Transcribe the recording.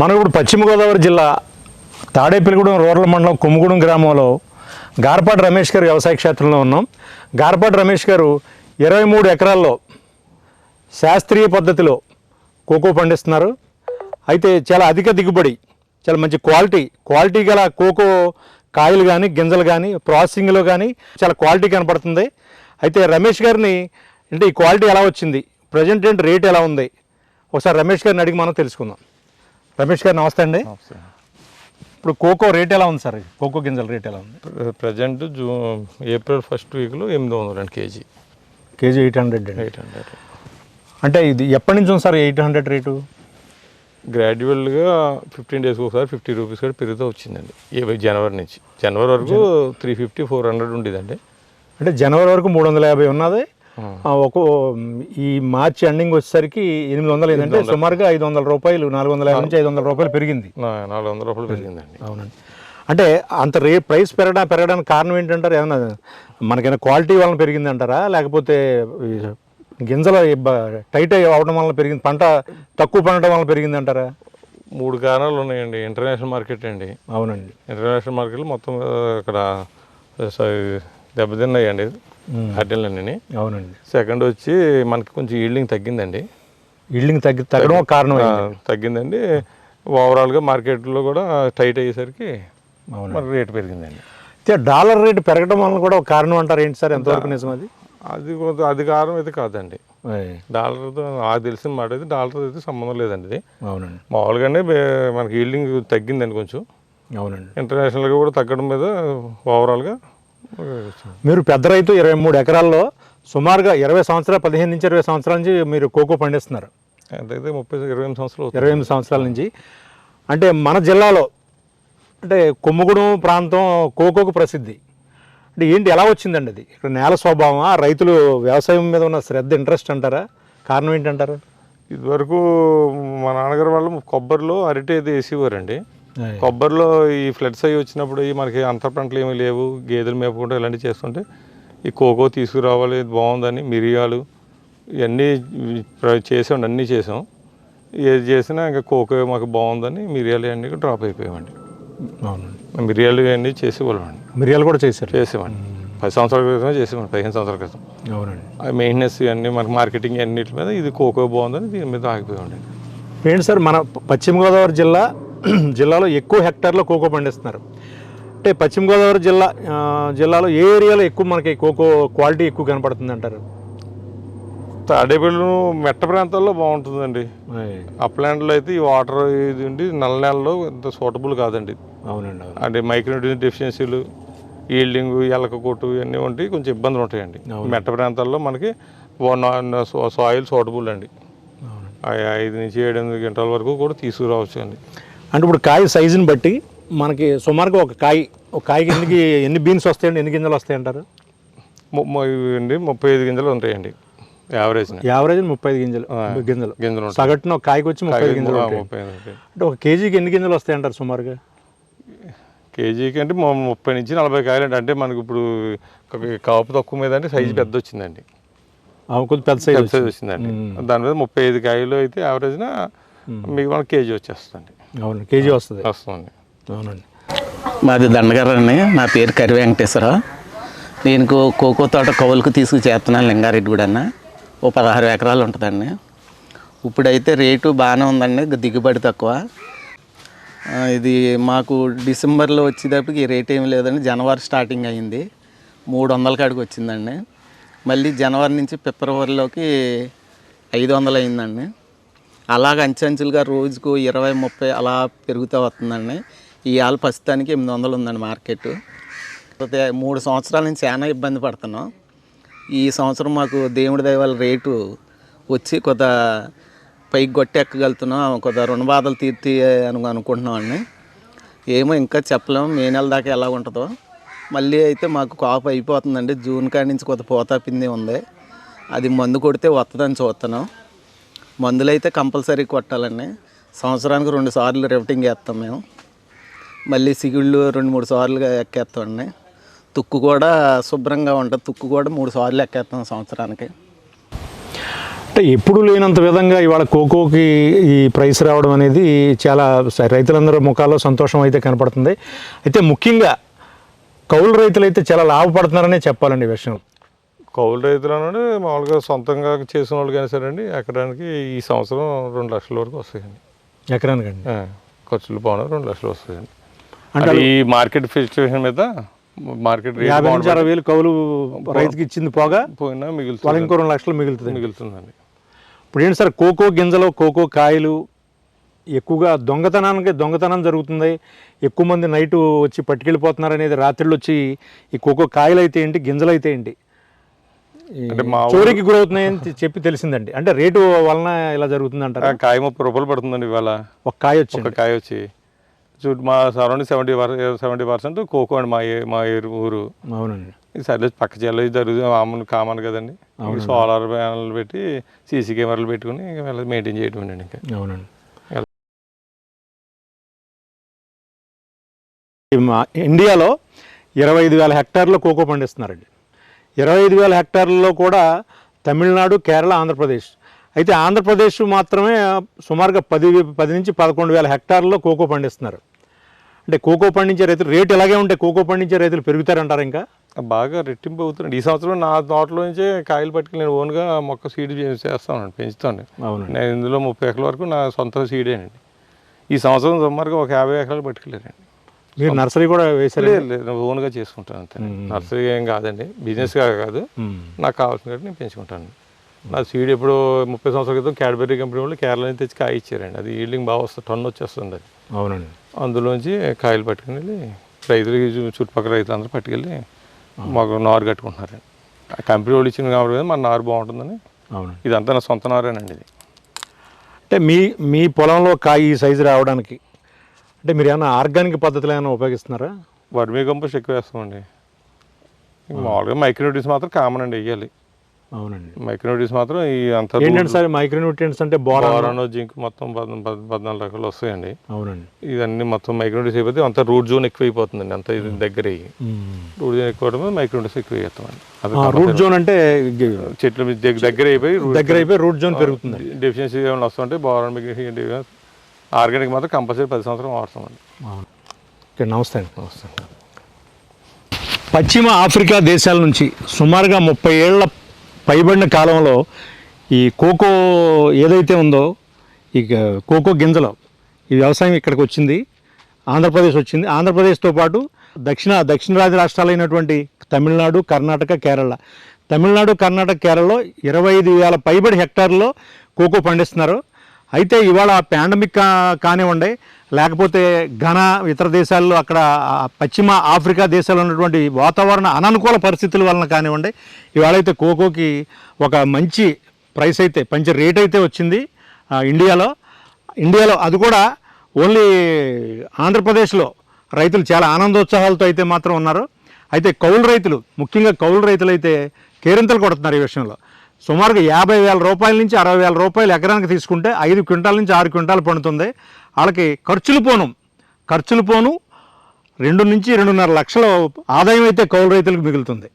మనం ఇప్పుడు పశ్చిమ గోదావరి జిల్లా తాడేపల్లిగూడెం రూరల్ మండలం కొమ్ముగూడెం గ్రామంలో గార్పాటి రమేష్ గారు వ్యవసాయ క్షేత్రంలో ఉన్నాం. గార్పాటి రమేష్ గారు ఇరవై మూడు ఎకరాల్లో శాస్త్రీయ పద్ధతిలో కోకో పండిస్తున్నారు. అయితే చాలా అధిక దిగుబడి చాలా మంచి క్వాలిటీ క్వాలిటీ గల కోకో కాయలు కానీ గింజలు కానీ ప్రాసెసింగ్లో కానీ చాలా క్వాలిటీ కనపడుతుంది. అయితే రమేష్ గారిని అంటే ఈ క్వాలిటీ ఎలా వచ్చింది? ప్రజెంట్ ఏంటి రేట్ ఎలా ఉంది? ఒకసారి రమేష్ గారిని అడిగి మనం తెలుసుకుందాం. రమేష్ గారు నమస్తే అండి. ఇప్పుడు కోకో రేట్ ఎలా ఉంది సార్? కోకో గింజల రేట్ ఎలా ఉంది? ప్రజెంట్ జూ ఏప్రిల్ ఫస్ట్ వీక్లో ఎనిమిది వందలు రెండు కేజీ. కేజీ ఎయిట్ హండ్రెడ్ అండి. Eight hundred. అంటే ఇది ఎప్పటి నుంచి ఉంది సార్ ఎయిట్ హండ్రెడ్ రేటు? గ్రాడ్యువల్గా ఫిఫ్టీన్ డేస్కి ఒకసారి ఫిఫ్టీ రూపీస్ కూడా పెరుగుతూ వచ్చిందండి. ఏ జనవరి నుంచి. జనవరి వరకు త్రీ ఫిఫ్టీ ఫోర్ హండ్రెడ్ ఉండేదండి. అంటే జనవరి వరకు మూడు వందల యాభై ఉన్నది ఒక ఈ మార్చి ఎండింగ్ వచ్చేసరికి ఎనిమిది వందలు ఏంటంటే సుమారుగా ఐదు వందల రూపాయలు నాలుగు వందల నుంచి ఐదు వందల రూపాయలు పెరిగింది. నాలుగు వందల రూపాయలు పెరిగిందండి. అవునండి. అంటే అంత రే ప్రైస్ పెరగడా పెరగడానికి కారణం ఏంటంటారు? ఏమన్నా మనకైనా క్వాలిటీ వలన పెరిగింది అంటారా? లేకపోతే గింజల టైట్ అవడం వలన పెరిగింది పంట తక్కువ పండటం వలన పెరిగింది అంటారా? మూడు కారణాలు ఉన్నాయండి. ఇంటర్నేషనల్ మార్కెట్ అండి. అవునండి. ఇంటర్నేషనల్ మార్కెట్లో మొత్తం ఇక్కడ దెబ్బతిన్నాయండి. అడ్డలన్నీ అవునండి. సెకండ్ వచ్చి మనకి కొంచెం ఈల్డింగ్ తగ్గిందండి. ఇల్లింగ్ తగ్గి తగ్గడం ఒక కారణం తగ్గిందండి. ఓవరాల్గా మార్కెట్లో కూడా టైట్ అయ్యేసరికి మనకి రేటు పెరిగిందండి. అయితే డాలర్ రేటు పెరగడం వలన కూడా ఒక కారణం అంటారు ఏంటి సార్? ఎంతవరకు నిజం అది? అది అది కారణం అయితే కాదండి. డాలర్తో నాకు తెలిసిన మాట అయితే డాలర్ అయితే సంబంధం లేదండి. ఇది అవునండి. మామూలుగానే మనకి ఈల్డింగ్ తగ్గిందండి కొంచెం. అవునండి. ఇంటర్నేషనల్గా కూడా తగ్గడం మీద ఓవరాల్గా మీరు పెద్ద రైతు ఇరవై మూడు ఎకరాల్లో సుమారుగా ఇరవై సంవత్సరాలు పదిహేను నుంచి ఇరవై సంవత్సరాల నుంచి మీరు కోకో పండిస్తున్నారు. ఎంతైతే ముప్పై ఇరవై ఎనిమిది సంవత్సరాలు. ఇరవై ఎనిమిది సంవత్సరాల నుంచి. అంటే మన జిల్లాలో అంటే కొమ్ముగూడెం ప్రాంతం కోకోకు ప్రసిద్ధి. అంటే ఏంటి ఎలా వచ్చిందండి అది? ఇక్కడ నేల స్వభావమా? రైతులు వ్యవసాయం మీద ఉన్న శ్రద్ధ ఇంట్రెస్ట్ అంటారా? కారణం ఏంటంటారు? ఇదివరకు మా నాన్నగారు వాళ్ళు కొబ్బరిలో అరటి అయితే వేసేవారండి. కొబ్బరిలో ఈ ఫ్లడ్స్ అయ్యి వచ్చినప్పుడు ఈ మనకి అంతర పంటలు ఏమీ లేవు గేదెలు మేపుకుంటూ ఇలాంటివి చేస్తుంటే ఈ కోకో తీసుకురావాలి బాగుందని మిరియాలు ఇవన్నీ చేసాం అన్నీ చేసాం. ఏది చేసినా ఇంకా కోకో మాకు బాగుందని మిరియాలు అన్నీ డ్రాప్ అయిపోయామండి. అవునండి. మిరియాలు ఇవన్నీ చేసేవాళ్ళం అండి మిరియాలు కూడా చేశారు? చేసేవాడిని. పది సంవత్సరాల క్రితం చేసేవాడిని పదిహేను సంవత్సరాల క్రితం. అవునండి. మెయింటెనెన్స్ ఇవన్నీ మనకి మార్కెటింగ్ అన్నిటి మీద ఇది కోకో బాగుందని దీని మీద ఆగిపోయామండి. ఏంటి సార్ మన పశ్చిమ గోదావరి జిల్లా జిల్లాలో ఎక్కువ హెక్టార్లో కోకో పండిస్తున్నారు. అంటే పశ్చిమ గోదావరి జిల్లా జిల్లాలో ఏ ఏరియాలో ఎక్కువ మనకి కోకో క్వాలిటీ ఎక్కువ కనపడుతుంది అంటారు? తాడేపల్లి మెట్ట ప్రాంతాల్లో బాగుంటుందండి. అప్లాండ్లో అయితే ఈ వాటర్ ఇది ఉండి నల్ల నెలలో ఇంత సూటబుల్ కాదండి. అవునండి అవును. అంటే మైక్రోన్యూట్రియన్ డెఫిషియన్సీలు ఈల్డింగ్ ఎలక కొట్టు ఇవన్నీ ఉంటాయి కొంచెం ఇబ్బందులు ఉంటాయండి. మెట్ట ప్రాంతాల్లో మనకి సాయిల్ సూటబుల్ అండి. ఐదు నుంచి ఏడు ఎనిమిది గంటల వరకు కూడా తీసుకురావచ్చు అండి అంటే ఇప్పుడు కాయ సైజుని బట్టి మనకి సుమారుగా ఒక కాయ ఒక కాయకి ఎన్ని ఎన్ని బీన్స్ వస్తాయండి ఎన్ని గింజలు వస్తాయి అంటారు? ము- ము- ఇవి అండి ముప్పై ఐదు గింజలు ఉంటాయండి యావరేజ్ యావరేజ్ ముప్పై ఐదు గింజలు గింజలు. గింజలు సగటున ఒక కాయకి వచ్చి ముప్పై ఐదు గింజలు ముప్పై అంటే ఒక కేజీకి ఎన్ని గింజలు వస్తాయి అంటారు సుమారుగా? కేజీకి అంటే ముప్పై నుంచి నలభై కాయలు అంటే మనకి ఇప్పుడు కాపు తక్కువ మీద అంటే సైజు పెద్ద వచ్చిందండి. కొద్ది పెద్ద సైజు సైజు వచ్చిందండి. దాని మీద ముప్పై ఐదు కాయలు అయితే యావరేజ్న మీకు మన కేజీ వచ్చేస్తుంది అవును కేజీ వస్తుంది. వస్తుంది. అవునండి. మాది దండగారండి. నా పేరు కరి వెంకటేశ్వరరావు నేను కోకో తోట కౌలుకు తీసుకు చేస్తున్నాను లింగారెడ్డి కూడా అన్న ఓ పదహారు ఎకరాలు ఉంటుందండి. ఇప్పుడైతే రేటు బాగానే ఉందండి దిగుబడి తక్కువ. ఇది మాకు డిసెంబర్లో వచ్చేటప్పటికి ఈ రేట్ ఏమి లేదండి. జనవరి స్టార్టింగ్ అయింది మూడు వందల కాడికి వచ్చిందండి. మళ్ళీ జనవరి నుంచి ఫిబ్రవరిలోకి ఐదు వందలు అయిందండి అలాగ అంచెంచులుగా రోజుకు ఇరవై ముప్పై అలా పెరుగుతూ వస్తుందండి. ఇవాళ ప్రస్తుతానికి ఎనిమిది వందలు ఉందండి మార్కెట్. మూడు సంవత్సరాల నుంచి చాలా ఇబ్బంది పడుతున్నాం. ఈ సంవత్సరం మాకు దేవుడి దైవాల రేటు వచ్చి కొంత పైకి కొట్టెక్కగలుగుతున్నాం కొంత రుణ బాధలు తీర్తి అని అనుకుంటున్నాం అండి ఏమో ఇంకా చెప్పలేము మే నెల దాకా ఎలా ఉంటుందో. మళ్ళీ అయితే మాకు కాపు అయిపోతుందండి. జూన్ కాడి నుంచి కొత్త పోతాపింది ఉంది. అది మందు కొడితే వస్తుందని చూస్తున్నాం మందులు అయితే కంపల్సరీ కొట్టాలండి. సంవత్సరానికి రెండు సార్లు రిఫటింగ్ వేస్తాం మేము. మళ్ళీ సిగుళ్ళు రెండు మూడు సార్లుగా ఎక్కేస్తామండి. తుక్కు కూడా శుభ్రంగా ఉంటుంది. తుక్కు కూడా మూడు సార్లు ఎక్కేస్తాం సంవత్సరానికి. అంటే ఎప్పుడు లేనంత విధంగా ఇవాళ కోకోకి ఈ ప్రైస్ రావడం అనేది చాలా స- రైతులందరూ ముఖాల్లో సంతోషం అయితే కనపడుతుంది. అయితే ముఖ్యంగా కౌలు రైతులు అయితే చాలా లాభపడుతున్నారనే చెప్పాలండి ఈ విషయం. కౌలు రైతులు అన్నాడు మామూలుగా సొంతంగా చేసిన వాళ్ళు కానీ సరే అండి ఎకరానికి ఈ సంవత్సరం రెండు లక్షల వరకు వస్తాయండి. ఎకరానికండి? ఖర్చులు పోను రెండు లక్షలు వస్తాయండి. అంటే ఈ మార్కెట్ సిచ్యువేషన్ మీద మార్కెట్ యాభై నుంచి అరవై వేలు కౌలు రైతుకి ఇచ్చింది పోగా పోయినా మిగులుతుంది. ఇంకో రెండు లక్షలు మిగులుతుంది. మిగులుతుందండి. ఇప్పుడు ఏంటి సార్ కోకో గింజలు కోకో కాయలు ఎక్కువగా దొంగతనానికి దొంగతనం జరుగుతుంది. ఎక్కువ మంది నైట్ వచ్చి పట్టుకెళ్ళిపోతున్నారు అనేది రాత్రిళ్ళు వచ్చి ఈ కోకో కాయలు అయితే ఏంటి గింజలు అయితే ఏంటి? చోరీకి గురవుతున్నాయని చెప్పి తెలిసిందండి. అంటే రేటు వలన ఇలా జరుగుతుంది అంటారు కాయ ముప్పై రూపాయలు పడుతుందండి ఇవాళ. ఒక కాయ వచ్చింది. ఒక కాయ వచ్చి. మా surrounding seventy seventy percent cocoa అండి మా మా ఊరు. అవునండి. ఈ సర్లే పక్క జిల్లా జరుగుతుంది. మామూలు కామన్ కదండి. సోలార్ ప్యానల్ పెట్టి సీసీ కెమెరాలు పెట్టుకుని మెయింటైన్ చేయడం అండి ఇంకా. అవునండి. ఇండియాలో ఇరవై ఐదు వేల హెక్టార్లో కోకో పండిస్తున్నారండి. ఇరవై ఐదు వేల హెక్టార్లలో కూడా తమిళనాడు కేరళ ఆంధ్రప్రదేశ్. అయితే ఆంధ్రప్రదేశ్ మాత్రమే సుమారుగా పది పది నుంచి పదకొండు వేల హెక్టార్లలో కోకో పండిస్తున్నారు. అంటే కోకో పండించే రైతులు రేటు ఇలాగే ఉంటే కోకో పండించే రైతులు పెరుగుతారంటారు ఇంకా? బాగా రెట్టింపు అవుతున్నాడు ఈ సంవత్సరం నా తోటలో నుంచే కాయలు పట్టుకుని నేను ఓన్గా మొక్క సీడ్ చేస్తాను పెంచుతాను. నేను ఇందులో ముప్పై ఎకరాల వరకు నా సొంత సీడేనండి. ఈ సంవత్సరం సుమారుగా ఒక యాభై ఎకరాలు పట్టుకెళ్ళారండి మీరు నర్సరీ కూడా వేశారు? లేదు లేదు నేను ఓన్గా చేసుకుంటాను అంతే. నర్సరీ ఏం కాదండి బిజినెస్గా కాదు. నాకు కావాల్సిన కాబట్టి నేను పెంచుకుంటాను. నా సీడ్ ఎప్పుడు ముప్పై సంవత్సరాల క్రితం క్యాడ్బెర్రీ కంపెనీ వాళ్ళు కేరళ నుంచి తెచ్చి కాయ ఇచ్చారండి. అది ఈల్డింగ్ బాగా వస్తుంది టన్ వచ్చేస్తుంది అది. అవునండి. అందులోంచి కాయలు పట్టుకుని వెళ్ళి రైతులకి చుట్టుపక్కల రైతులందరూ పట్టుకెళ్ళి మాకు నారు కట్టుకుంటున్నారండి ఆ కంపెనీ వాళ్ళు ఇచ్చింది కాబట్టి మన నారు బాగుంటుందని. అవునండి. ఇదంతా నా సొంత నారేనండి ఇది. అంటే మీ మీ పొలంలో కాయ ఈ సైజు రావడానికి అంటే మీరు ఏమైనా ఆర్గానిక్ పద్ధతులు ఏమైనా ఉపయోగిస్తున్నారా? వర్మీ కంపోస్ట్ ఎక్కువ వేస్తామండి. మామూలుగా మైక్రోన్యూట్రీస్ మాత్రం కామన్ అండి వేయాలి అవునండి. మైక్రోన్యూట్రీస్ మాత్రం ఈ అంత ఏంటంటే సార్ మైక్రోన్యూట్రియంట్స్ అంటే బోరాన్? జింక్ మొత్తం పద్- పద్- పద్నాలుగు రకాలు వస్తాయండి. అవునండి. ఇదన్నీ మొత్తం మైక్రోన్యూట్రీస్ అయిపోతే అంత రూట్ జోన్ ఎక్కువ అయిపోతుందండి అంత ఇది దగ్గర. రూట్ జోన్ ఎక్కువ అవడం ఎక్కువ అది రూట్ జోన్ అంటే చెట్లు దగ్గర అయిపోయి దగ్గర అయిపోయి రూట్ జోన్ పెరుగుతుంది డెఫిషియన్సీ ఏమైనా వస్తుంటే బోరాన్ ఆర్గానిక్ మాత్రం కంపల్సరీ పది సంవత్సరం వాడుతామండి ఓకే నమస్తే అండి నమస్తే. పశ్చిమ ఆఫ్రికా దేశాల నుంచి సుమారుగా ముప్పై ఏళ్ళ పైబడిన కాలంలో ఈ కోకో ఏదైతే ఉందో ఈ కోకో గింజలు ఈ వ్యవసాయం ఇక్కడికి వచ్చింది ఆంధ్రప్రదేశ్ వచ్చింది. ఆంధ్రప్రదేశ్తో పాటు దక్షిణ దక్షిణరాజ్య రాష్ట్రాలైనటువంటి తమిళనాడు కర్ణాటక కేరళ. తమిళనాడు కర్ణాటక కేరళలో ఇరవై ఐదు వేల పైబడి హెక్టార్లో కోకో పండిస్తున్నారు. అయితే ఇవాళ పాండమిక్ కానివ్వండి లేకపోతే ఘనా ఇతర దేశాల్లో అక్కడ పశ్చిమ ఆఫ్రికా దేశాల్లో ఉన్నటువంటి వాతావరణ అననుకూల పరిస్థితుల వలన కానివ్వండి ఇవాళ అయితే కోకోకి ఒక మంచి ప్రైస్ అయితే మంచి రేట్ అయితే వచ్చింది ఇండియాలో. ఇండియాలో అది కూడా ఓన్లీ ఆంధ్రప్రదేశ్లో రైతులు చాలా ఆనందోత్సాహాలతో అయితే మాత్రం ఉన్నారు. అయితే కౌలు రైతులు ముఖ్యంగా కౌలు రైతులు అయితే కేరింతలు కొడుతున్నారు ఈ విషయంలో. సుమారుగా యాభై వేల రూపాయల నుంచి అరవై వేల రూపాయలు ఎకరానికి తీసుకుంటే ఐదు క్వింటాల నుంచి ఆరు క్వింటాలు పండుతుంది. వాళ్ళకి ఖర్చులు పోను. ఖర్చులు పోను. రెండు నుంచి రెండున్నర లక్షల ఆదాయం అయితే కౌలు రైతులకు మిగులుతుంది.